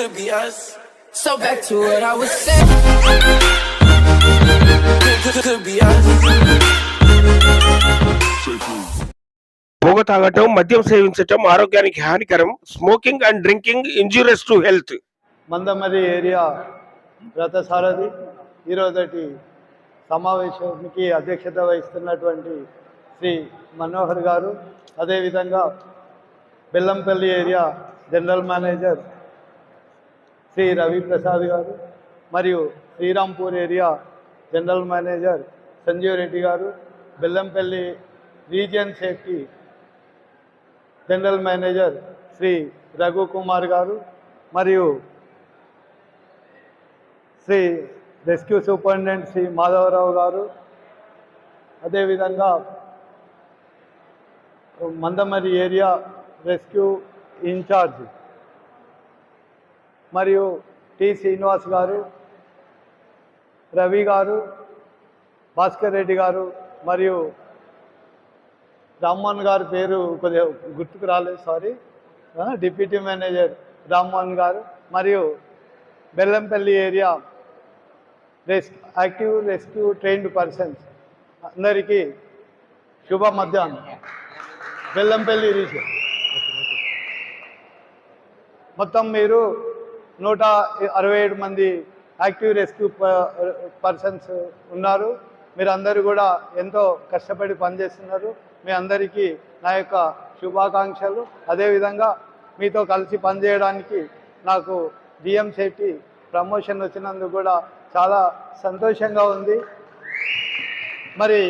could be us. So back to what I was saying. Could, be us. పొగ తాగటం మద్యం సేవించటం ఆరోగ్యానికి హానికరం smoking and drinking injurious to health Mandamarri area రథసారథి ఈరోజటి సమావేశానికి అధ్యక్షత వహిస్తున్నటువంటి శ్రీ మనోహర్ గారు అదేవిధంగా Bellampalli area general manager Shri Ravi Prasad garu మరియు Srirampur area general manager Sanjeev Reddy garu Bellampalli region safety general manager Shri Raghu Kumar garu మరియు Shri rescue superintendent Shri Madhavarao garu. అదేవిధంగా Mandamarri area rescue incharge మరియు టి శ్రీనివాస్ గారు రవి గారు భాస్కర్ రెడ్డి గారు మరియు రామ్మోహన్ గారి పేరు కొద్దిగా గుర్తుకు రాలేదు sorry. Deputy manager Rammohan garu మరియు Bellampalli area res active rescue trained persons అందరికీ శుభ మధ్యాహ్నం బెల్లంపల్లి రీజన్ మొత్తం మీరు నూట అరవై ఏడు మంది యాక్టివ్ రెస్క్యూ పర్సన్స్ ఉన్నారు. మీరందరూ కూడా ఎంతో కష్టపడి పనిచేస్తున్నారు. మీ అందరికీ నా యొక్క శుభాకాంక్షలు. అదేవిధంగా మీతో కలిసి పనిచేయడానికి నాకు డిఎం శెట్టి ప్రమోషన్ వచ్చినందుకు కూడా చాలా సంతోషంగా ఉంది. మరి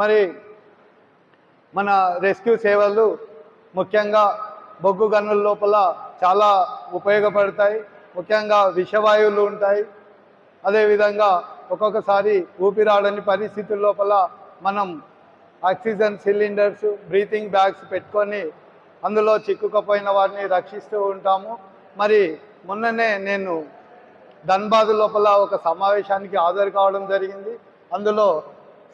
మరి మన రెస్క్యూ సేవలు ముఖ్యంగా బొగ్గు గనుల లోపల చాలా ఉపయోగపడతాయి. ముఖ్యంగా విషవాయువులు ఉంటాయి. అదేవిధంగా ఒక్కొక్కసారి ఊపిరాడని పరిస్థితుల లోపల మనం ఆక్సిజన్ సిలిండర్స్ బ్రీతింగ్ బ్యాగ్స్ పెట్టుకొని అందులో చిక్కుకుపోయిన వారిని రక్షిస్తూ ఉంటాము. మరి మొన్ననే నేను ధన్బాద్ లోపల ఒక సమావేశానికి హాజరు కావడం జరిగింది. అందులో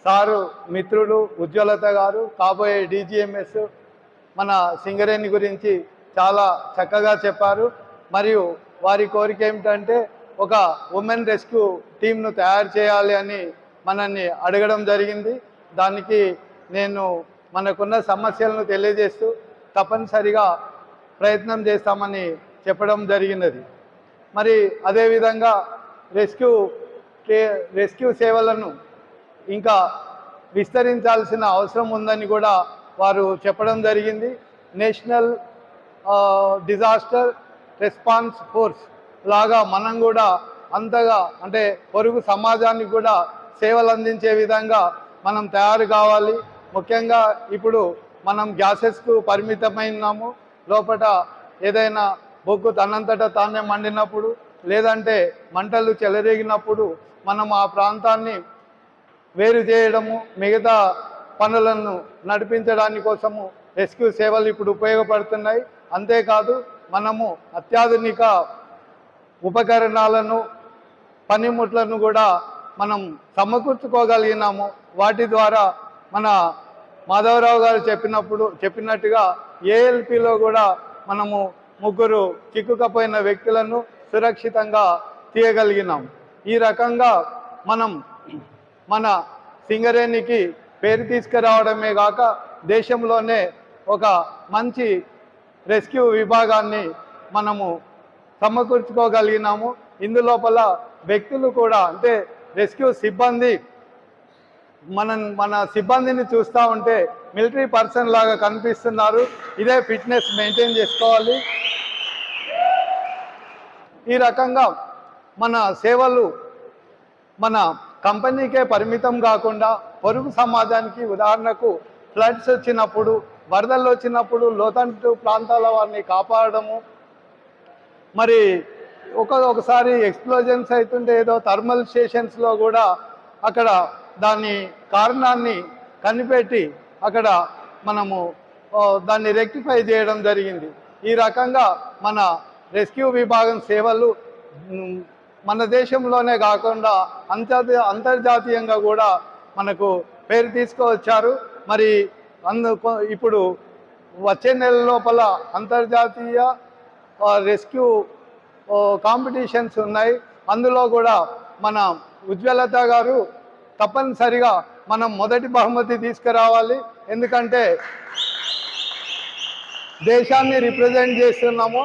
సారు మిత్రుడు ఉజ్వలత గారు కాబోయే డీజీఎంఎస్ మన సింగరేణి గురించి చాలా చక్కగా చెప్పారు. మరియు వారి కోరిక ఏమిటంటే ఒక ఉమెన్ రెస్క్యూ టీంను తయారు చేయాలి అని మనల్ని అడగడం జరిగింది. దానికి నేను మనకున్న సమస్యలను తెలియజేస్తూ తప్పనిసరిగా ప్రయత్నం చేస్తామని చెప్పడం జరిగినది. మరి అదేవిధంగా రెస్క్యూ రెస్క్యూ సేవలను ఇంకా విస్తరించాల్సిన అవసరం ఉందని కూడా వారు చెప్పడం జరిగింది. నేషనల్ డిజాస్టర్ రెస్పాన్స్ ఫోర్స్ లాగా మనం కూడా అంతగా అంటే పొరుగు సమాజానికి కూడా సేవలు అందించే విధంగా మనం తయారు కావాలి. ముఖ్యంగా ఇప్పుడు మనం గ్యాసెస్కు పరిమితమైనాము. లోపల ఏదైనా బొగ్గు తనంతట తానే మండినప్పుడు లేదంటే మంటలు చెలరేగినప్పుడు మనం ఆ ప్రాంతాన్ని వేరు చేయడము మిగతా పనులను నడిపించడాని కోసము రెస్క్యూ సేవలు ఇప్పుడు ఉపయోగపడుతున్నాయి. అంతేకాదు మనము అత్యాధునిక ఉపకరణాలను పనిముట్లను కూడా మనం సమకూర్చుకోగలిగినాము. వాటి ద్వారా మన మాధవరావు గారు చెప్పినప్పుడు చెప్పినట్టుగా ఏఎల్పిలో కూడా మనము ముగ్గురు చిక్కుకపోయిన వ్యక్తులను సురక్షితంగా తీయగలిగినాం. ఈ రకంగా మనం మన సింగరేణికి పేరు తీసుకురావడమే కాక దేశంలోనే ఒక మంచి రెస్క్యూ విభాగాన్ని మనము సమకూర్చుకోగలిగినాము. ఇందులోపల వ్యక్తులు కూడా అంటే రెస్క్యూ సిబ్బంది మన మన సిబ్బందిని చూస్తూ ఉంటే మిలిటరీ పర్సన్ లాగా కనిపిస్తున్నారు. ఇదే ఫిట్నెస్ మెయింటైన్ చేసుకోవాలి. ఈ రకంగా మన సేవలు మన కంపెనీకే పరిమితం కాకుండా పొరుగు సమాజానికి ఉదాహరణకు ఫ్లడ్స్ వచ్చినప్పుడు వరదలు వచ్చినప్పుడు లోతంటు ప్రాంతాల వారిని కాపాడము మరి ఒక ఒకసారి ఎక్స్ప్లోజన్స్ అవుతుంటే ఏదో థర్మల్ స్టేషన్స్లో కూడా అక్కడ దాని కారణాన్ని కనిపెట్టి అక్కడ మనము దాన్ని రెక్టిఫై చేయడం జరిగింది. ఈ రకంగా మన రెస్క్యూ విభాగం సేవలు మన దేశంలోనే కాకుండా అంతర్జా అంతర్జాతీయంగా కూడా మనకు పేరు తీసుకువచ్చారు. మరి అందు ఇప్పుడు వచ్చే నెల లోపల అంతర్జాతీయ రెస్క్యూ కాంపిటీషన్స్ ఉన్నాయి. అందులో కూడా మన ఉజ్వలత గారు తప్పనిసరిగా మనం మొదటి బహుమతి తీసుకురావాలి. ఎందుకంటే దేశాన్ని రిప్రజెంట్ చేస్తున్నాము.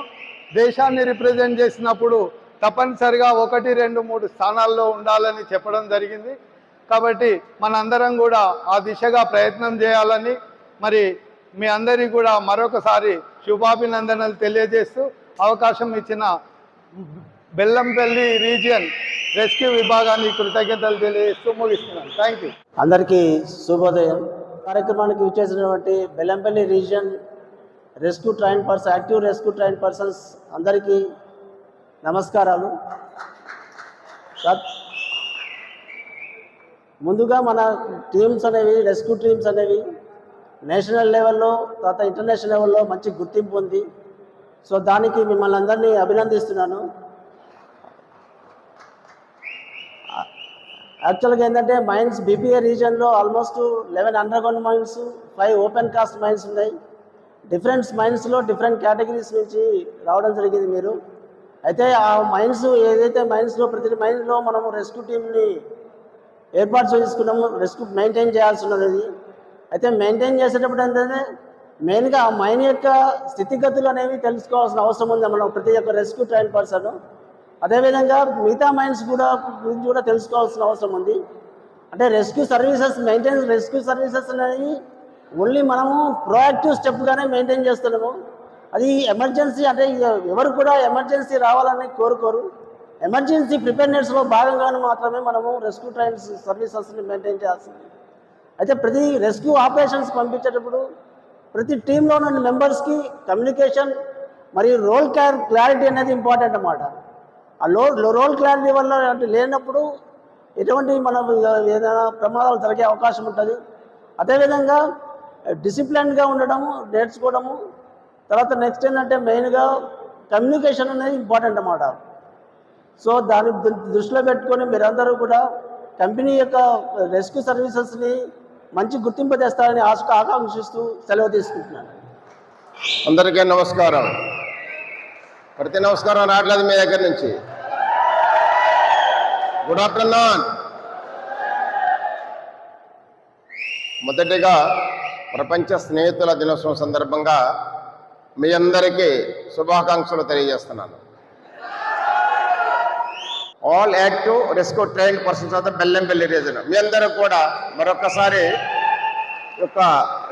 దేశాన్ని రిప్రజెంట్ చేసినప్పుడు తప్పనిసరిగా ఒకటి రెండు మూడు స్థానాల్లో ఉండాలని చెప్పడం జరిగింది. కాబట్టి మనందరం కూడా ఆ దిశగా ప్రయత్నం చేయాలని మరి మీ అందరికీ కూడా మరొకసారి శుభాభినందనలు తెలియజేస్తూ అవకాశం ఇచ్చిన బెల్లంపల్లి రీజియన్ రెస్క్యూ విభాగానికి కృతజ్ఞతలు తెలియజేస్తూ ముగిస్తున్నాను. థ్యాంక్ యూ అందరికీ శుభోదయం. కార్యక్రమానికి విచ్చేసినటువంటి Bellampalli region rescue train person active rescue train persons అందరికీ నమస్కారాలు. ముందుగా మన టీమ్స్ అనేవి రెస్క్యూ టీమ్స్ అనేవి నేషనల్ లెవెల్లో తర్వాత ఇంటర్నేషనల్ లెవెల్లో మంచి గుర్తింపు ఉంది. సో దానికి మిమ్మల్ని అందరినీ అభినందిస్తున్నాను. యాక్చువల్గా ఏంటంటే mines BPA రీజన్లో almost eleven under ground mines five open cast mines ఉన్నాయి. డిఫరెంట్ మైన్స్లో డిఫరెంట్ కేటగిరీస్ నుంచి రావడం జరిగింది మీరు. అయితే ఆ మైన్స్ ఏదైతే మైన్స్లో ప్రతి మైన్స్లో మనము రెస్క్యూ టీమ్ని ఏర్పాటు చేసుకున్నాము రెస్క్యూ మెయింటైన్ చేయాల్సి ఉన్నది అయితే మెయింటైన్ చేసేటప్పుడు ఏంటంటే మెయిన్గా ఆ మైన్ యొక్క స్థితిగతులు అనేవి తెలుసుకోవాల్సిన అవసరం ఉంది మనం ప్రతి ఒక్క రెస్క్యూ ట్రైన్ పర్సన్ అదేవిధంగా మిగతా మైన్స్ కూడా గురించి కూడా తెలుసుకోవాల్సిన అవసరం ఉంది. అంటే rescue services maintain rescue services అనేవి ఓన్లీ మనము ప్రోయాక్టివ్ స్టెప్గానే మెయింటైన్ చేస్తున్నాము. అది ఎమర్జెన్సీ అంటే ఎవరు కూడా ఎమర్జెన్సీ రావాలని కోరుకోరు. ఎమర్జెన్సీ ప్రిపేర్నెస్లో భాగంగానే మాత్రమే మనము రెస్క్యూ ట్రైన్స్ సర్వీసెస్ని మెయింటైన్ చేయాల్సింది. అయితే ప్రతి రెస్క్యూ ఆపరేషన్స్ పంపించేటప్పుడు ప్రతి టీంలో ఉన్న మెంబర్స్కి కమ్యూనికేషన్ మరియు రోల్ క్లార్ క్లారిటీ అనేది ఇంపార్టెంట్ అన్నమాట. ఆ లో రోల్ క్లారిటీ వల్ల అంటే లేనప్పుడు ఎటువంటి మన ఏదైనా ప్రమాదాలు జరిగే అవకాశం ఉంటుంది. అదేవిధంగా డిసిప్లిన్గా ఉండడము నేర్చుకోవడము తర్వాత నెక్స్ట్ ఏంటంటే మెయిన్గా కమ్యూనికేషన్ అనేది ఇంపార్టెంట్ అన్నమాట. సో దాని దృష్టిలో పెట్టుకొని మీరందరూ కూడా కంపెనీ యొక్క రెస్క్యూ సర్వీసెస్ని మంచి గుర్తింపు తెస్తారని ఆశ ఆకాంక్షిస్తూ సెలవు తీసుకుంటున్నాను. అందరికీ నమస్కారం. ప్రతి నమస్కారం రావట్లేదు మీ దగ్గర నుంచి. గుడ్ ఆఫ్టర్నూన్ మొదటిగా ప్రపంచ స్నేహితుల దినోత్సవం సందర్భంగా మీ అందరికీ శుభాకాంక్షలు తెలియజేస్తున్నాను. All active rescue train persons of the Bellampalli region మీ అందరూ కూడా మరొకసారి యొక్క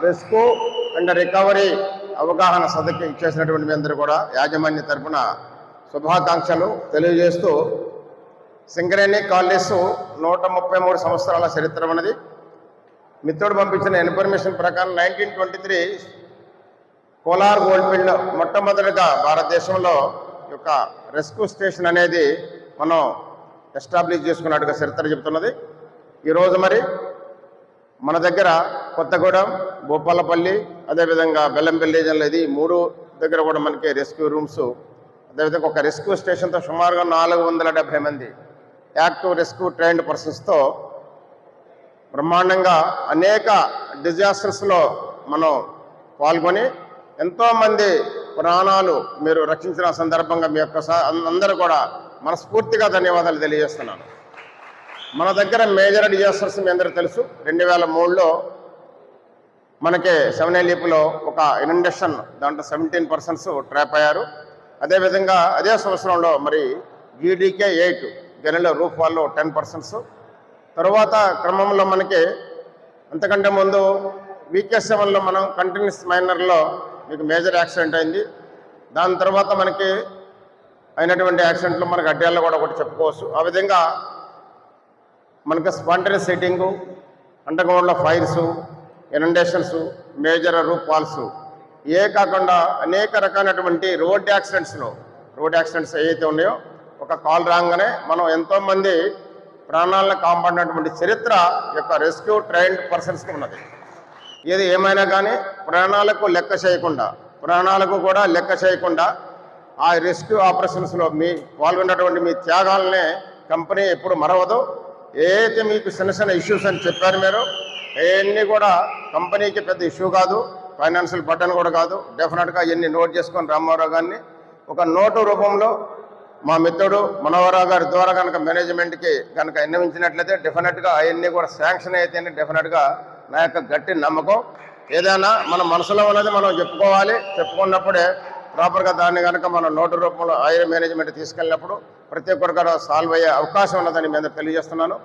రెస్క్యూ అండ్ రికవరీ అవగాహన సదకి చేసినటువంటి మీ అందరూ కూడా యాజమాన్య తరపున శుభాకాంక్షలు తెలియజేస్తూ సింగరేణి కాలేజ్ నూట ముప్పై మూడు సంవత్సరాల చరిత్ర ఉన్నది. మిత్రుడు పంపించిన ఇన్ఫర్మేషన్ ప్రకారం nineteen twenty three Kolar Goldfield మొట్టమొదటిగా భారతదేశంలో యొక్క రెస్క్యూ స్టేషన్ అనేది మనం ఎస్టాబ్లిష్ చేసుకున్నట్టుగా చరిత్ర చెబుతున్నది. ఈరోజు మరి మన దగ్గర కొత్తగూడెం భూపాలపల్లి అదేవిధంగా బెల్లంపల్లి రీజన్లో ఇది మూడు దగ్గర కూడా మనకి రెస్క్యూ రూమ్స్. అదేవిధంగా ఒక రెస్క్యూ స్టేషన్తో సుమారుగా నాలుగు వందల డెబ్భై మంది యాక్టివ్ రెస్క్యూ ట్రైన్డ్ పర్సన్స్తో బ్రహ్మాండంగా అనేక డిజాస్టర్స్లో మనం పాల్గొని ఎంతోమంది ప్రాణాలు మీరు రక్షించిన సందర్భంగా మీ యొక్క అందరూ కూడా మనస్ఫూర్తిగా ధన్యవాదాలు తెలియజేస్తున్నాను. మన దగ్గర మేజర్ డిజాస్టర్స్ మీ అందరూ తెలుసు. రెండు వేల మూడులో మనకి సెవెన్ లీపులో ఒక ఇనండేషన్ దాంట్లో సెవెంటీన్ పర్సన్స్ ట్రాప్ అయ్యారు. అదేవిధంగా అదే సంవత్సరంలో మరి జీడీకే ఎయిట్ గెనెల రూఫ్ వాళ్ళు టెన్ పర్సన్స్. తర్వాత క్రమంలో మనకి అంతకంటే ముందు వీకే సెవెన్లో మనం కంటిన్యూస్ మైనర్లో మీకు మేజర్ యాక్సిడెంట్ అయింది. దాని తర్వాత మనకి అయినటువంటి యాక్సిడెంట్లు మనకి అడ్డాల్లో కూడా ఒకటి చెప్పుకోవచ్చు. ఆ విధంగా మనకి spontaneous setting అండర్గ్రౌండ్లో fires inundations major roof falls ఏ కాకుండా అనేక రకాలైనటువంటి రోడ్ యాక్సిడెంట్స్లో రోడ్ యాక్సిడెంట్స్ ఏవైతే ఉన్నాయో ఒక కాల్ రాగానే మనం ఎంతోమంది ప్రాణాలను కాపాడినటువంటి చరిత్ర యొక్క రెస్క్యూ ట్రైన్డ్ పర్సన్స్కి ఉన్నది. ఏది ఏమైనా కానీ ప్రాణాలకు లెక్క చేయకుండా ప్రాణాలకు కూడా లెక్క చేయకుండా ఆ రెస్క్యూ ఆపరేషన్స్లో మీ పాల్గొన్నటువంటి మీ త్యాగాలనే కంపెనీ ఎప్పుడు మరవదు. ఏదైతే మీకు చిన్న చిన్న ఇష్యూస్ అని చెప్పారు మీరు అవన్నీ కూడా కంపెనీకి పెద్ద ఇష్యూ కాదు ఫైనాన్షియల్ బటన్ కూడా కాదు. డెఫినెట్గా ఇవన్నీ నోట్ చేసుకొని రామారావు గారిని ఒక నోటు రూపంలో మా మిత్రుడు మనోహరరావు గారి ద్వారా కనుక మేనేజ్మెంట్కి కనుక విన్నవించినట్లయితే డెఫినెట్గా అవన్నీ కూడా శాంక్షన్ అయితేనే డెఫినెట్గా నా యొక్క గట్టి నమ్మకం. ఏదైనా మన మనసులో ఉన్నది మనం చెప్పుకోవాలి. చెప్పుకున్నప్పుడే ప్రాపర్గా దాన్ని కనుక మనం నోటు రూపంలో ఐర్ మేనేజ్మెంట్ తీసుకెళ్ళినప్పుడు ప్రతి ఒక్కరు కూడా సాల్వ్ అయ్యే అవకాశం ఉన్నదని మీద తెలియజేస్తున్నాను.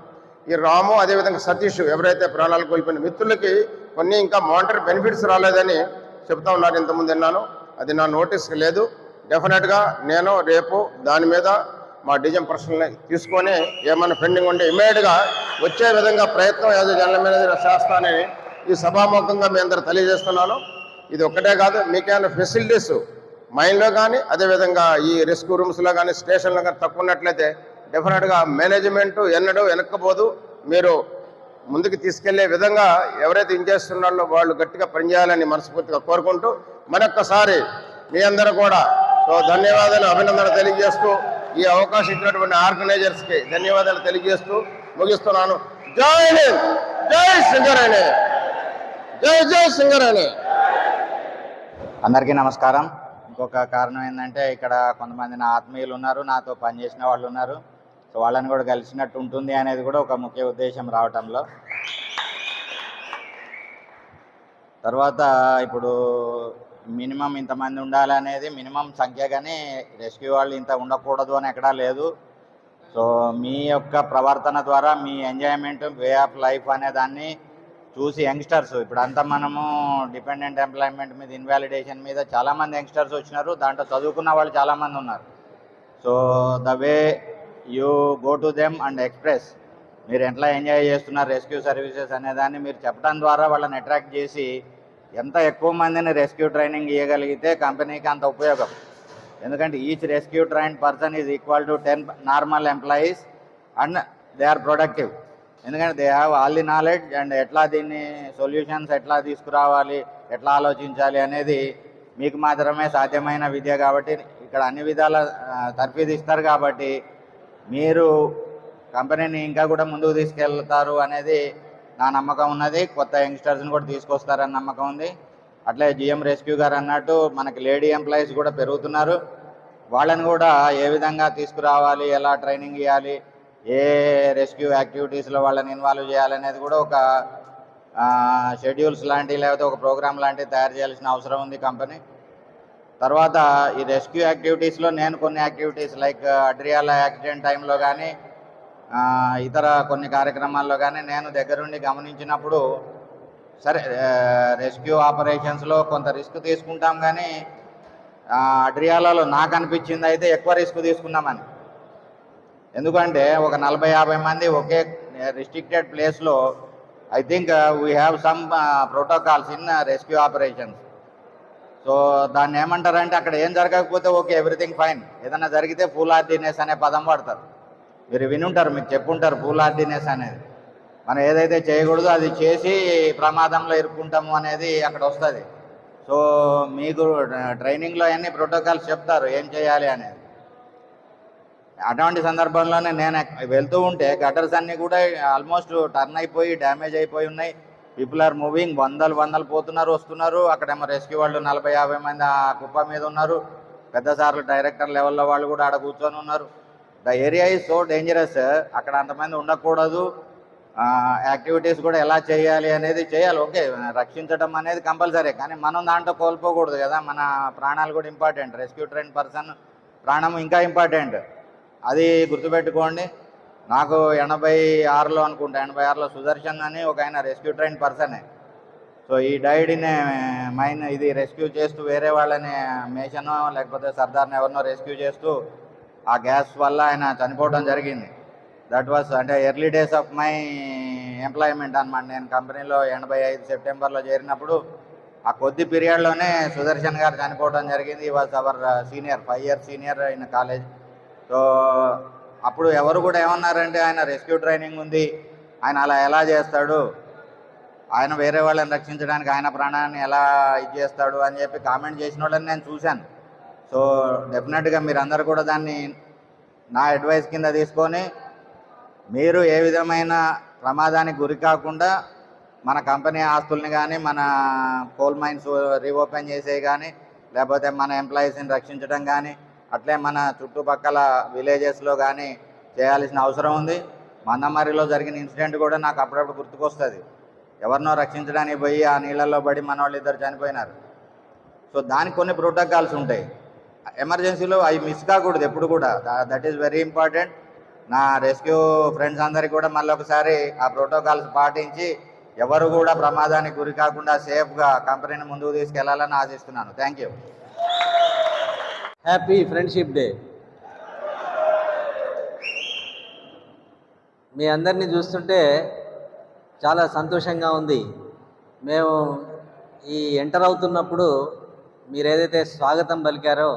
ఈ రాము అదేవిధంగా సతీష్ ఎవరైతే ప్రాణాలు కోల్పోయిన మిత్రులకి కొన్ని ఇంకా మానిటరీ బెనిఫిట్స్ రాలేదని చెప్తా ఉన్నారు. ఇంతకుముందు విన్నాను. అది నా నోటీస్కి లేదు. డెఫినెట్గా నేను రేపు దాని మీద మా డిజైన్ పర్సనల్ని తీసుకొని ఏమైనా పెండింగ్ ఉంటే ఇమీడియట్గా వచ్చే విధంగా ప్రయత్నం యాజ్ జనరల్ మేనేజర్ చేస్తానని ఈ సభాముఖంగా మీ అందరూ తెలియజేస్తున్నాను. ఇది ఒక్కటే కాదు మీకేమైనా ఫెసిలిటీస్ మైండ్లో కానీ అదేవిధంగా ఈ రెస్క్యూ రూమ్స్లో కానీ స్టేషన్లో కానీ తక్కువ ఉన్నట్లయితే డెఫినెట్గా మేనేజ్మెంట్ ఎన్నడూ వెనక్కపోదు. మీరు ముందుకు తీసుకెళ్ళే విధంగా ఎవరైతే ఇంచేస్తున్నారో వాళ్ళు గట్టిగా పనిచేయాలని మనస్ఫూర్తిగా కోరుకుంటూ మరొక్కసారి మీ అందరూ కూడా సో ధన్యవాదాలు అభినందనలు తెలియజేస్తూ ఈ అవకాశం ఇచ్చినటువంటి ఆర్గనైజర్స్కి ధన్యవాదాలు తెలియజేస్తూ ముగిస్తున్నాను. జై హింద్! జై సింగరేణి! జై జై సింగరేణి! అందరికీ నమస్కారం. ఇంకొక కారణం ఏంటంటే ఇక్కడ కొంతమంది నా ఆత్మీయులు ఉన్నారు నాతో పనిచేసిన వాళ్ళు ఉన్నారు. సో వాళ్ళని కూడా కలిసినట్టు ఉంటుంది అనేది కూడా ఒక ముఖ్య ఉద్దేశం రావటంలో. తర్వాత ఇప్పుడు మినిమం ఇంతమంది ఉండాలనేది మినిమం సంఖ్య కానీ రెస్క్యూ వాళ్ళు ఇంత ఉండకూడదు అని ఎక్కడా లేదు. సో మీ యొక్క ప్రవర్తన ద్వారా మీ ఎంజాయ్మెంట్ వే ఆఫ్ లైఫ్ అనే దాన్ని చూసి యంగ్స్టర్స్ ఇప్పుడు అంతా మనము డిపెండెంట్ ఎంప్లాయ్మెంట్ మీద ఇన్వాలిడేషన్ మీద చాలామంది యంగ్స్టర్స్ వచ్చినారు. దాంట్లో చదువుకున్న వాళ్ళు చాలామంది ఉన్నారు. So the way you go to them and express. మీరు ఎట్లా ఎంజాయ్ చేస్తున్నారు రెస్క్యూ సర్వీసెస్ అనే దాన్ని మీరు చెప్పడం ద్వారా వాళ్ళని అట్రాక్ట్ చేసి ఎంత ఎక్కువ మందిని రెస్క్యూ ట్రైనింగ్ ఇవ్వగలిగితే కంపెనీకి అంత ఉపయోగం. ఎందుకంటే each rescue train person is equal to ten normal employees and they are productive ఎందుకంటే they have all the knowledge and ఎట్లా దీన్ని సొల్యూషన్స్ ఎట్లా తీసుకురావాలి ఎట్లా ఆలోచించాలి అనేది మీకు మాత్రమే సాధ్యమైన విద్య కాబట్టి ఇక్కడ అన్ని విధాల తర్ఫీదు ఇస్తారు కాబట్టి మీరు కంపెనీని ఇంకా కూడా ముందుకు తీసుకెళ్తారు అనేది నా నమ్మకం ఉన్నది. కొత్త యంగ్స్టర్స్ని కూడా తీసుకొస్తారని నమ్మకం ఉంది. అట్లే జిఎం రెస్క్యూ గారు అన్నట్టు మనకి లేడీ ఎంప్లాయీస్ కూడా పెరుగుతున్నారు. వాళ్ళని కూడా ఏ విధంగా తీసుకురావాలి ఎలా ట్రైనింగ్ ఇవ్వాలి ఏ రెస్క్యూ యాక్టివిటీస్లో వాళ్ళని ఇన్వాల్వ్ చేయాలనేది కూడా ఒక షెడ్యూల్స్ లాంటివి లేకపోతే ఒక ప్రోగ్రామ్ లాంటివి తయారు చేయాల్సిన అవసరం ఉంది కంపెనీ. తర్వాత ఈ రెస్క్యూ యాక్టివిటీస్లో నేను కొన్ని యాక్టివిటీస్ లైక్ అడ్రియాల యాక్సిడెంట్ టైంలో కానీ ఇతర కొన్ని కార్యక్రమాల్లో కానీ నేను దగ్గరుండి గమనించినప్పుడు సరే రెస్క్యూ ఆపరేషన్స్లో కొంత రిస్క్ తీసుకుంటాం కానీ అడ్రియాలలో నాకు అనిపించింది అయితే ఎక్కువ రిస్క్ తీసుకున్నామని. ఎందుకంటే ఒక నలభై యాభై మంది ఒకే రిస్ట్రిక్టెడ్ ప్లేస్లో I think we have some protocols in rescue operations. So దాన్ని ఏమంటారంటే అక్కడ ఏం జరగకపోతే ఓకే ఎవ్రీథింగ్ ఫైన్. ఏదైనా జరిగితే ఫుల్ ఆర్డినెస్ అనే పదం వాడతారు. మీరు వినుంటారు మీకు చెప్పుంటారు పూల ఆర్డినెస్ అనేది. మనం ఏదైతే చేయకూడదో అది చేసి ప్రమాదంలో ఇరుక్కుంటాము అనేది అక్కడ వస్తుంది. సో మీకు ట్రైనింగ్లో అన్ని ప్రోటోకాల్స్ చెప్తారు ఏం చేయాలి అనేది. అటువంటి సందర్భంలోనే నేను వెళ్తూ ఉంటే గటర్స్ అన్నీ కూడా ఆల్మోస్ట్ టర్న్ అయిపోయి డ్యామేజ్ అయిపోయి ఉన్నాయి. పీపుల్ ఆర్ మూవింగ్ వందలు వందలు పోతున్నారు వస్తున్నారు. అక్కడేమో రెస్క్యూ వాళ్ళు నలభై యాభై మంది ఆ కుప్ప మీద ఉన్నారు. పెద్ద సార్లు డైరెక్టర్ లెవెల్లో వాళ్ళు కూడా ఆడ కూర్చొని ఉన్నారు. The area is so dangerous అక్కడ అంతమంది ఉండకూడదు. యాక్టివిటీస్ కూడా ఎలా చేయాలి అనేది చేయాలి. ఓకే రక్షించడం అనేది కంపల్సరీ. కానీ మనం దాంట్లో కోల్పోకూడదు కదా. మన ప్రాణాలు కూడా ఇంపార్టెంట్. రెస్క్యూ ట్రైన్ పర్సన్ ప్రాణం ఇంకా ఇంపార్టెంట్. అది గుర్తుపెట్టుకోండి. నాకు ఎనభై ఆరులో అనుకుంటా. ఎనభై ఆరులో సుదర్శన్ అని ఒక ఆయన రెస్క్యూ ట్రైన్ పర్సనే సో ఈ డైడ్ మైన్ ఇది రెస్క్యూ చేస్తూ వేరే వాళ్ళని మేషనో లేకపోతే సర్దార్ని ఎవరినో రెస్క్యూ చేస్తూ ఆ గ్యాస్ వల్ల ఆయన చనిపోవడం జరిగింది. దట్ వాస్ అంటే early days of my employment అనమాట నేను కంపెనీలో ఎనభై ఐదు సెప్టెంబర్లో చేరినప్పుడు ఆ కొద్ది పీరియడ్లోనే సుదర్శన్ గారు చనిపోవడం జరిగింది. ఈ was our senior five year senior in college so అప్పుడు ఎవరు కూడా ఏమన్నారంటే ఆయన రెస్క్యూ ట్రైనింగ్ ఉంది. ఆయన అలా ఎలా చేస్తాడు? ఆయన వేరే వాళ్ళని రక్షించడానికి ఆయన ప్రాణాన్ని ఎలా ఇది చేస్తాడు? అని చెప్పి కామెంట్ చేసిన వాళ్ళని నేను చూశాను. సో డెఫినెట్గా మీరందరూ కూడా దాన్ని నా అడ్వైస్ కింద తీసుకొని మీరు ఏ విధమైన ప్రమాదానికి గురి కాకుండా మన కంపెనీ ఆస్తుల్ని కానీ మన కోల్ మైన్స్ రీఓపెన్ చేసేవి కానీ లేకపోతే మన ఎంప్లాయీస్ని రక్షించడం కానీ అట్లే మన చుట్టుపక్కల విలేజెస్లో కానీ చేయాల్సిన అవసరం ఉంది. మందమరిలో జరిగిన ఇన్సిడెంట్ కూడా నాకు అప్పుడప్పుడు గుర్తుకొస్తుంది. ఎవరినో రక్షించడానికి పోయి ఆ నీళ్ళల్లో పడి మన వాళ్ళు ఇద్దరు చనిపోయినారు. సో దానికి కొన్ని ప్రోటోకాల్స్ ఉంటాయి. ఎమర్జెన్సీలో అవి మిస్ కాకూడదు ఎప్పుడు కూడా. దట్ ఈస్ వెరీ ఇంపార్టెంట్ నా రెస్క్యూ ఫ్రెండ్స్ అందరికీ కూడా మళ్ళీ ఒకసారి ఆ ప్రోటోకాల్స్ పాటించి ఎవరు కూడా ప్రమాదానికి గురి కాకుండా సేఫ్గా కంపెనీని ముందుకు తీసుకెళ్ళాలని ఆశిస్తున్నాను. Thank you happy friendship day మీ అందరినీ చూస్తుంటే చాలా సంతోషంగా ఉంది. మేము ఈ ఎంటర్ అవుతున్నప్పుడు మీరు ఏదైతే స్వాగతం పలికారో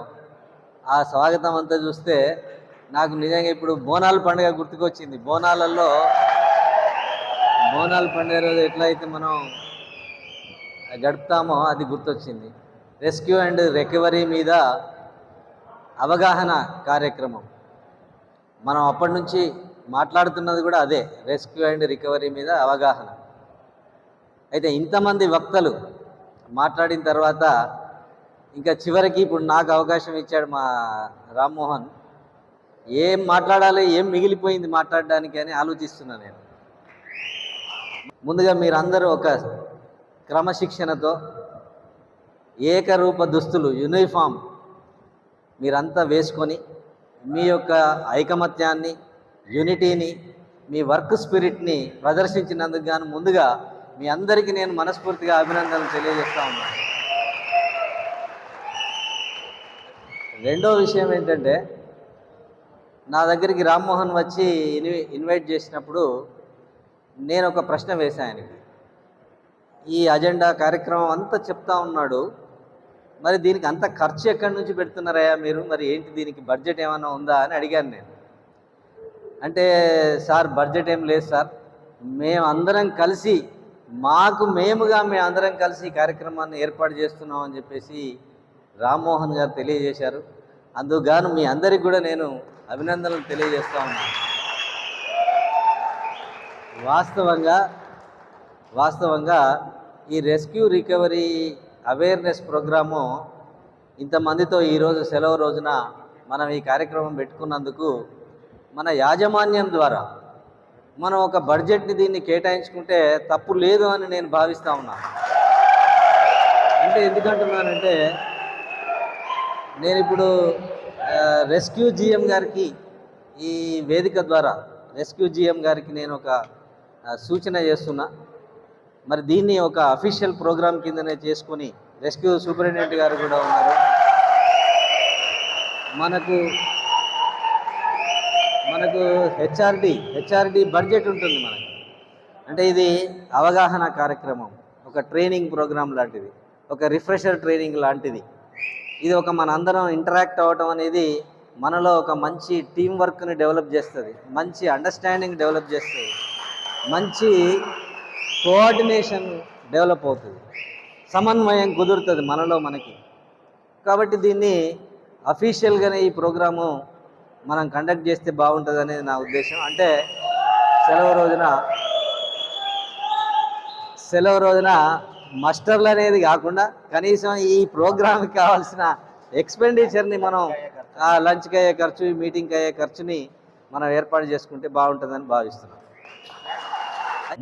ఆ స్వాగతం అంతా చూస్తే నాకు నిజంగా ఇప్పుడు బోనాల పండుగ గుర్తుకొచ్చింది. బోనాలలో బోనాల పండుగ రోజు ఎట్లయితే మనం గడుపుతామో అది గుర్తొచ్చింది. రెస్క్యూ అండ్ రికవరీ మీద అవగాహన కార్యక్రమం. మనం అప్పటి నుంచి మాట్లాడుతున్నది కూడా అదే రెస్క్యూ అండ్ రికవరీ మీద అవగాహన. అయితే ఇంతమంది వక్తలు మాట్లాడిన తర్వాత ఇంకా చివరికి ఇప్పుడు నాకు అవకాశం ఇచ్చాడు మా రామ్మోహన్. ఏం మాట్లాడాలి ఏం మిగిలిపోయింది మాట్లాడడానికి అని ఆలోచిస్తున్నా నేను. ముందుగా మీరందరూ ఒక క్రమశిక్షణతో ఏకరూప దుస్తులు యూనిఫామ్ మీరంతా వేసుకొని మీ యొక్క ఐకమత్యాన్ని యూనిటీని మీ వర్క్ స్పిరిట్ని ప్రదర్శించినందుకు గాను ముందుగా మీ అందరికీ నేను మనస్ఫూర్తిగా అభినందనలు తెలియజేస్తా ఉన్నాను. రెండో విషయం ఏంటంటే నా దగ్గరికి రామ్మోహన్ వచ్చి ఇన్వి ఇన్వైట్ చేసినప్పుడు నేను ఒక ప్రశ్న వేశాను ఆయనకి. ఈ అజెండా కార్యక్రమం అంతా చెప్తా ఉన్నాడు మరి దీనికి అంత ఖర్చు ఎక్కడి నుంచి పెడుతున్నారయ్యా మీరు? మరి ఏంటి దీనికి బడ్జెట్ ఏమైనా ఉందా అని అడిగాను నేను. అంటే సార్ బడ్జెట్ ఏం లేదు సార్. మేము అందరం కలిసి మాకు మేముగా మేము అందరం కలిసి ఈ కార్యక్రమాన్ని ఏర్పాటు చేస్తున్నాం అని చెప్పేసి రామ్మోహన్ గారు తెలియజేశారు. అందుకుగాను మీ అందరికి కూడా నేను అభినందనలు తెలియజేస్తా ఉన్నాను వాస్తవంగా వాస్తవంగా ఈ రెస్క్యూ రికవరీ అవేర్నెస్ ప్రోగ్రాము ఇంతమందితో ఈరోజు సెలవు రోజున మనం ఈ కార్యక్రమం పెట్టుకున్నందుకు మన యాజమాన్యం ద్వారా మనం ఒక బడ్జెట్ని దీన్ని కేటాయించుకుంటే తప్పు లేదు అని నేను భావిస్తూ ఉన్నాను అంటే ఎందుకంటున్నానంటే నేను ఇప్పుడు రెస్క్యూ జిఎం గారికి ఈ వేదిక ద్వారా రెస్క్యూ జిఎం గారికి నేను ఒక సూచన చేస్తున్నా. మరి దీన్ని ఒక అఫీషియల్ ప్రోగ్రామ్ కిందనే చేసుకొని రెస్క్యూ సూపరింటెండెంట్ గారు కూడా ఉన్నారు. మనకు మనకు హెచ్ఆర్డి హెచ్ఆర్డి బడ్జెట్ ఉంటుంది మనకి. అంటే ఇది అవగాహన కార్యక్రమం ఒక ట్రైనింగ్ ప్రోగ్రామ్ లాంటిది ఒక రిఫ్రెషర్ ట్రైనింగ్ లాంటిది. ఇది ఒక మన అందరం ఇంటరాక్ట్ అవ్వటం అనేది మనలో ఒక మంచి టీం వర్క్ని డెవలప్ చేస్తుంది. మంచి అండర్స్టాండింగ్ డెవలప్ చేస్తుంది. మంచి కోఆర్డినేషన్ డెవలప్ అవుతుంది. సమన్వయం కుదురుతుంది మనలో మనకి. కాబట్టి దీన్ని అఫీషియల్గానే ఈ ప్రోగ్రాము మనం కండక్ట్ చేస్తే బాగుంటుంది అనేది నా ఉద్దేశం. అంటే సెలవు రోజున సెలవు రోజున మస్టర్లు అనేది కాకుండా కనీసం ఈ ప్రోగ్రామ్కి కావాల్సిన ఎక్స్పెండిచర్ని మనం ఆ లంచ్కి అయ్యే ఖర్చు మీటింగ్కి అయ్యే ఖర్చుని మనం ఏర్పాటు చేసుకుంటే బాగుంటుందని భావిస్తున్నాం.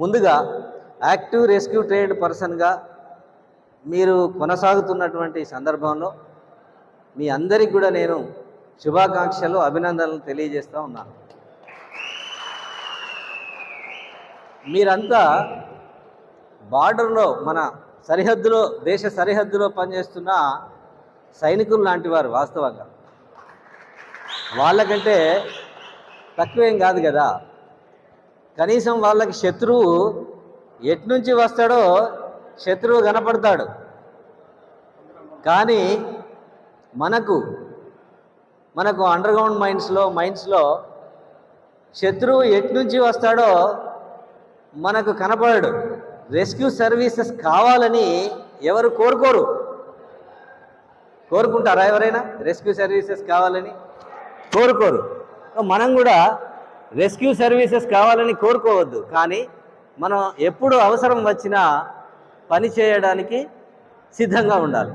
ముందుగా యాక్టివ్ రెస్క్యూ ట్రేడ్ పర్సన్గా మీరు కొనసాగుతున్నటువంటి సందర్భంలో మీ అందరికి కూడా నేను శుభాకాంక్షలు అభినందనలు తెలియజేస్తూ ఉన్నాను. మీరంతా బార్డర్లో మన సరిహద్దులో దేశ సరిహద్దులో పనిచేస్తున్న సైనికులు లాంటి వారు వాస్తవంగా. వాళ్ళకంటే తక్కువేం కాదు కదా. కనీసం వాళ్ళకి శత్రువు ఎట్నుంచి వస్తాడో శత్రువు కనపడతాడు. కానీ మనకు మనకు అండర్గ్రౌండ్ మైండ్స్లో మైన్స్లో మైన్స్లో శత్రువు ఎట్నుంచి వస్తాడో మనకు కనపడడు. రెస్క్యూ సర్వీసెస్ కావాలని ఎవరు కోరుకోరు. కోరుకుంటారా ఎవరైనా? రెస్క్యూ సర్వీసెస్ కావాలని? కోరుకోరు. మనం కూడా రెస్క్యూ సర్వీసెస్ కావాలని కోరుకోవద్దు. కానీ మనం ఎప్పుడు అవసరం వచ్చినా పని చేయడానికి సిద్ధంగా ఉండాలి.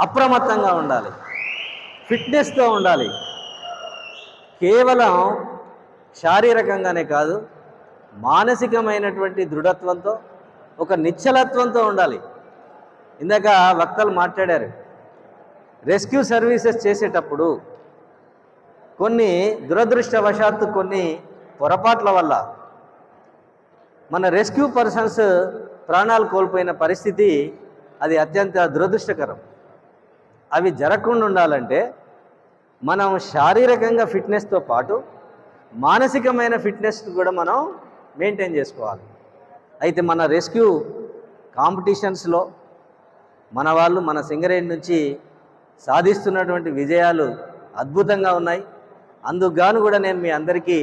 అప్రమత్తంగా ఉండాలి. ఫిట్నెస్తో ఉండాలి. కేవలం శారీరకంగానే కాదు మానసికమైనటువంటి దృఢత్వంతో ఒక నిశ్చలత్వంతో ఉండాలి. ఇందాక వక్తలు మాట్లాడారు. రెస్క్యూ సర్వీసెస్ చేసేటప్పుడు కొన్ని దురదృష్టవశాత్తు కొన్ని పొరపాట్ల వల్ల మన రెస్క్యూ పర్సన్స్ ప్రాణాలు కోల్పోయిన పరిస్థితి అది అత్యంత దురదృష్టకరం. అవి జరగకుండా ఉండాలంటే మనం శారీరకంగా ఫిట్నెస్తో పాటు మానసికమైన ఫిట్నెస్ కూడా మనం మెయింటైన్ చేసుకోవాలి. అయితే మన రెస్క్యూ కాంపిటీషన్స్లో మన వాళ్ళు మన సింగరేణి నుంచి సాధిస్తున్నటువంటి విజయాలు అద్భుతంగా ఉన్నాయి. అందుకుగాను కూడా నేను మీ అందరికీ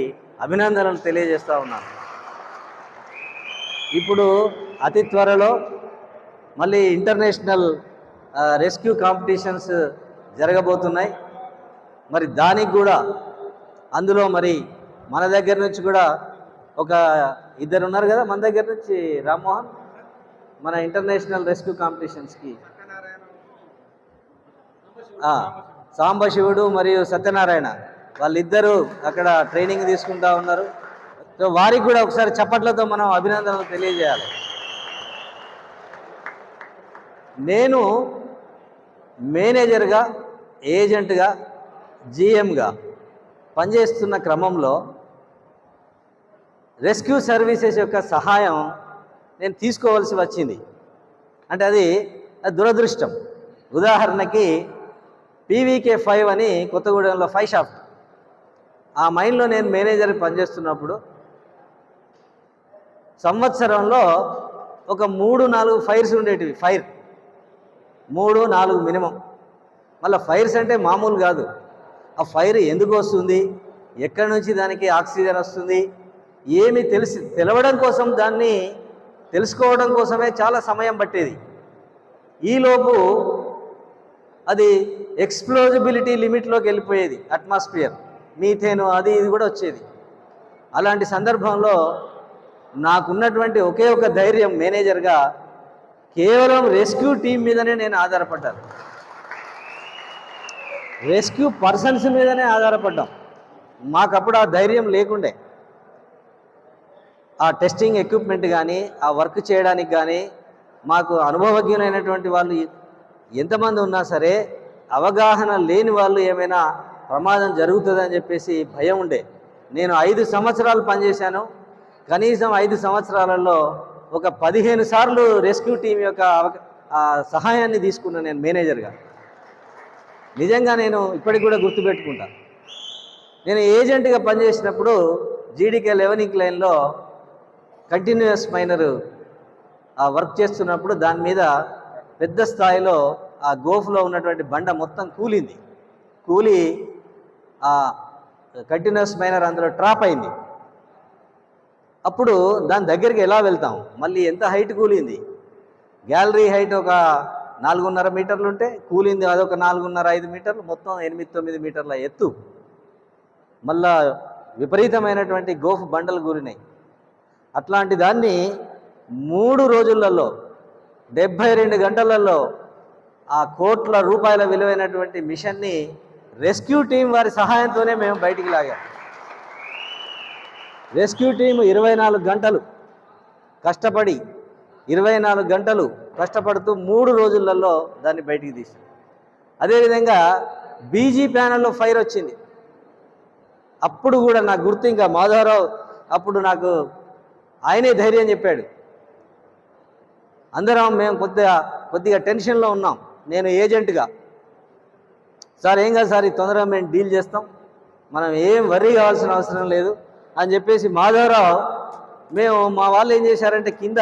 అభినందనలు తెలియజేస్తూ ఉన్నాను. ఇప్పుడు అతి త్వరలో మళ్ళీ ఇంటర్నేషనల్ రెస్క్యూ కాంపిటీషన్స్ జరగబోతున్నాయి. మరి దానికి కూడా అందులో మరి మన దగ్గర నుంచి కూడా ఒక ఇద్దరు ఉన్నారు కదా మన దగ్గర నుంచి రామ్మోహన్? మన ఇంటర్నేషనల్ రెస్క్యూ కాంపిటీషన్స్కి సాంబశివుడు మరియు సత్యనారాయణ. వాళ్ళిద్దరూ అక్కడ ట్రైనింగ్ తీసుకుంటా ఉన్నారు. సో వారికి కూడా ఒకసారి చప్పట్లతో మనం అభినందనలు తెలియజేయాలి. నేను మేనేజర్గా ఏజెంట్గా జిఎంగా పనిచేస్తున్న క్రమంలో రెస్క్యూ సర్వీసెస్ యొక్క సహాయం నేను తీసుకోవాల్సి వచ్చింది. అంటే అది దురదృష్టం. ఉదాహరణకి పీవీకే ఫైవ్ అని కొత్తగూడెంలో ఫైవ్ షాప్ ఆ మైన్లో నేను మేనేజర్ పనిచేస్తున్నప్పుడు సంవత్సరంలో ఒక మూడు నాలుగు ఫైర్స్ ఉండేటివి ఫైర్. మూడు నాలుగు మినిమం. మళ్ళీ ఫైర్స్ అంటే మామూలు కాదు. ఆ ఫైర్ ఎందుకు వస్తుంది? ఎక్కడి నుంచి దానికి ఆక్సిజన్ వస్తుంది? ఏమి తెలిసి తెలవడం కోసం దాన్ని తెలుసుకోవడం కోసమే చాలా సమయం పట్టేది. ఈలోపు అది ఎక్స్ప్లోజిబిలిటీ లిమిట్లోకి వెళ్ళిపోయేది అట్మాస్ఫియర్ మీథేను అది ఇది కూడా వచ్చేది. అలాంటి సందర్భంలో నాకున్నటువంటి ఒకే ఒక ధైర్యం మేనేజర్గా కేవలం రెస్క్యూ టీం మీదనే నేను ఆధారపడ్డాను. రెస్క్యూ పర్సన్స్ మీదనే ఆధారపడ్డాం. మాకప్పుడు ఆ ధైర్యం లేకుండే. ఆ టెస్టింగ్ ఎక్విప్మెంట్ కానీ ఆ వర్క్ చేయడానికి కానీ మాకు అనుభవజ్ఞులైనటువంటి వాళ్ళు ఎంతమంది ఉన్నా సరే అవగాహన లేని వాళ్ళు ఏమైనా ప్రమాదం జరుగుతుందని చెప్పేసి భయం ఉండే. నేను ఐదు సంవత్సరాలు పనిచేశాను. కనీసం ఐదు సంవత్సరాలలో ఒక పదిహేను సార్లు రెస్క్యూ టీం యొక్క సహాయాన్ని తీసుకున్నాను నేను మేనేజర్గా. నిజంగా నేను ఇప్పటికి కూడా గుర్తుపెట్టుకుంటాను నేను ఏజెంట్గా పనిచేసినప్పుడు జీడీకే లెవెనింగ్ లైన్లో కంటిన్యూస్ మైనర్ ఆ వర్క్ చేస్తున్నప్పుడు దాని మీద పెద్ద స్థాయిలో ఆ గోఫ్లో ఉన్నటువంటి బండ మొత్తం కూలింది. కూలి ఆ కంటిన్యూస్ మైనర్ అందులో ట్రాప్ అయింది. అప్పుడు దాని దగ్గరికి ఎలా వెళ్తాం? మళ్ళీ ఎంత హైట్ కూలింది? గ్యాలరీ హైట్ ఒక నాలుగున్నర మీటర్లు ఉంటే కూలింది అదొక నాలుగున్నర ఐదు మీటర్లు మొత్తం ఎనిమిది తొమ్మిది మీటర్ల ఎత్తు. మళ్ళా విపరీతమైనటువంటి గోఫ్ బండలు కూలినాయి. అట్లాంటి దాన్ని మూడు రోజులలో డెబ్భై రెండు గంటలలో ఆ కోట్ల రూపాయల విలువైనటువంటి మిషన్ని రెస్క్యూ టీం వారి సహాయంతోనే మేము బయటికి లాగాం. రెస్క్యూ టీం ఇరవై నాలుగు గంటలు కష్టపడి ఇరవై నాలుగు గంటలు కష్టపడుతూ మూడు రోజులలో దాన్ని బయటికి తీసాం అదేవిధంగా బీజీ ప్యానల్లో ఫైర్ వచ్చింది. అప్పుడు కూడా నాకు గుర్తు ఇంకా మాధవరావు అప్పుడు నాకు ఆయనే ధైర్యం చెప్పాడు. అందరం మేము కొద్దిగా కొద్దిగా టెన్షన్లో ఉన్నాం. నేను ఏజెంట్గా. సార్ ఏం కాదు సార్ ఈ తొందరగా మేము డీల్ చేస్తాం. మనం ఏం వర్రీ కావాల్సిన అవసరం లేదు అని చెప్పేసి మాధవరావు మేము మా వాళ్ళు ఏం చేశారంటే కింద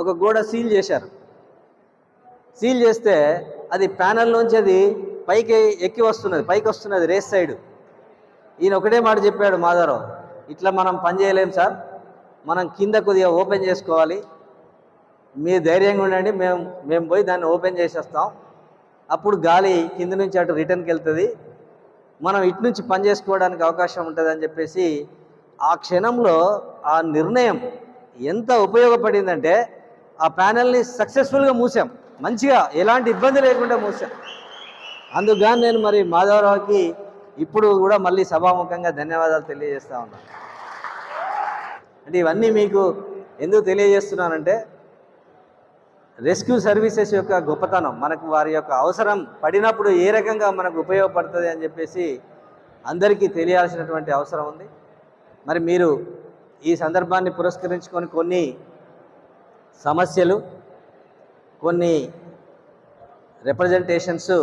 ఒక గోడ సీల్ చేశారు. సీల్ చేస్తే అది ప్యానల్ నుంచి అది పైకి ఎక్కి వస్తున్నది పైకి వస్తున్నది రేస్ సైడ్. ఈయన ఒకటే మాట చెప్పాడు మాధవరావు ఇట్లా మనం పని చేయలేం సార్. మనం కింద కొద్దిగా ఓపెన్ చేసుకోవాలి. మీ ధైర్యంగా ఉండండి. మేము మేము పోయి దాన్ని ఓపెన్ చేసేస్తాం. అప్పుడు గాలి కింద నుంచి అటు రిటర్న్కి వెళ్తుంది. మనం ఇటు నుంచి పని చేసుకోవడానికి అవకాశం ఉంటుంది అని చెప్పేసి ఆ క్షణంలో ఆ నిర్ణయం ఎంత ఉపయోగపడిందంటే ఆ ప్యానెల్ని సక్సెస్ఫుల్గా మూసాం. మంచిగా ఎలాంటి ఇబ్బంది లేకుండా మూసాం. అందుకని నేను మరి మాధవరావుకి ఇప్పుడు కూడా మళ్ళీ సభాముఖంగా ధన్యవాదాలు తెలియజేస్తా ఉన్నాను. అంటే ఇవన్నీ మీకు ఎందుకు తెలియజేస్తున్నానంటే రెస్క్యూ సర్వీసెస్ యొక్క గొప్పతనం మనకు వారి యొక్క అవసరం పడినప్పుడు ఏ రకంగా మనకు ఉపయోగపడుతుంది అని చెప్పేసి అందరికీ తెలియాల్సినటువంటి అవసరం ఉంది. మరి మీరు ఈ సందర్భాన్ని పురస్కరించుకొని కొన్ని సమస్యలు కొన్ని రిప్రజెంటేషన్స్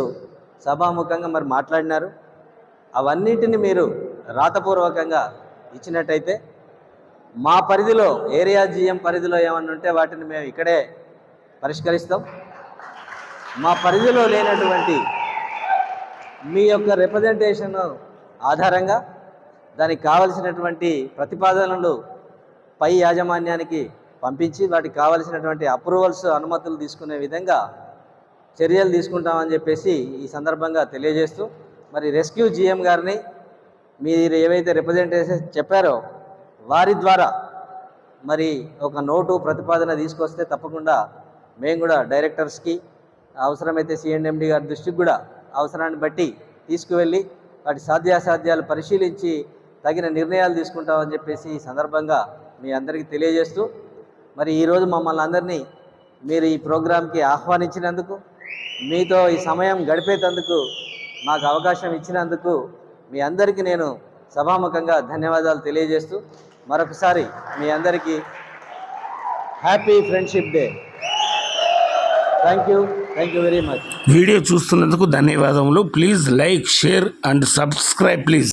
సభాముఖంగా మరి మాట్లాడినారు. అవన్నిటిని మీరు రాతపూర్వకంగా ఇచ్చినట్టయితే మా పరిధిలో ఏరియా జిఎం పరిధిలో ఏమన్నా ఉంటే వాటిని మేము ఇక్కడే పరిష్కరిస్తాం. మా పరిధిలో లేనటువంటి మీ యొక్క రిప్రజెంటేషన్ ఆధారంగా దానికి కావలసినటువంటి ప్రతిపాదనలు పై యాజమాన్యానికి పంపించి వాటికి కావలసినటువంటి అప్రూవల్స్ అనుమతులు తీసుకునే విధంగా చర్యలు తీసుకుంటామని చెప్పేసి ఈ సందర్భంగా తెలియజేస్తూ మరి రెస్క్యూ జిఎం గారిని మీరు ఏవైతే రిప్రజెంటేషన్ చెప్పారో వారి ద్వారా మరి ఒక నోటు ప్రతిపాదన తీసుకొస్తే తప్పకుండా మేము కూడా డైరెక్టర్స్కి అవసరమైతే సిఎండ్ఎండి గారి దృష్టికి కూడా అవసరాన్ని బట్టి తీసుకువెళ్ళి వాటి సాధ్యాసాధ్యాలు పరిశీలించి తగిన నిర్ణయాలు తీసుకుంటామని చెప్పేసి ఈ సందర్భంగా మీ అందరికీ తెలియజేస్తూ మరి ఈరోజు మమ్మల్ని అందరినీ మీరు ఈ ప్రోగ్రాంకి ఆహ్వానించినందుకు మీతో ఈ సమయం గడిపేటందుకు మాకు అవకాశం ఇచ్చినందుకు మీ అందరికీ నేను సభాముఖంగా ధన్యవాదాలు తెలియజేస్తూ మరొకసారి మీ అందరికీ happy friendship day. Thank you thank you very much video చూస్తున్నందుకు ధన్యవాదములు. Please like share and subscribe please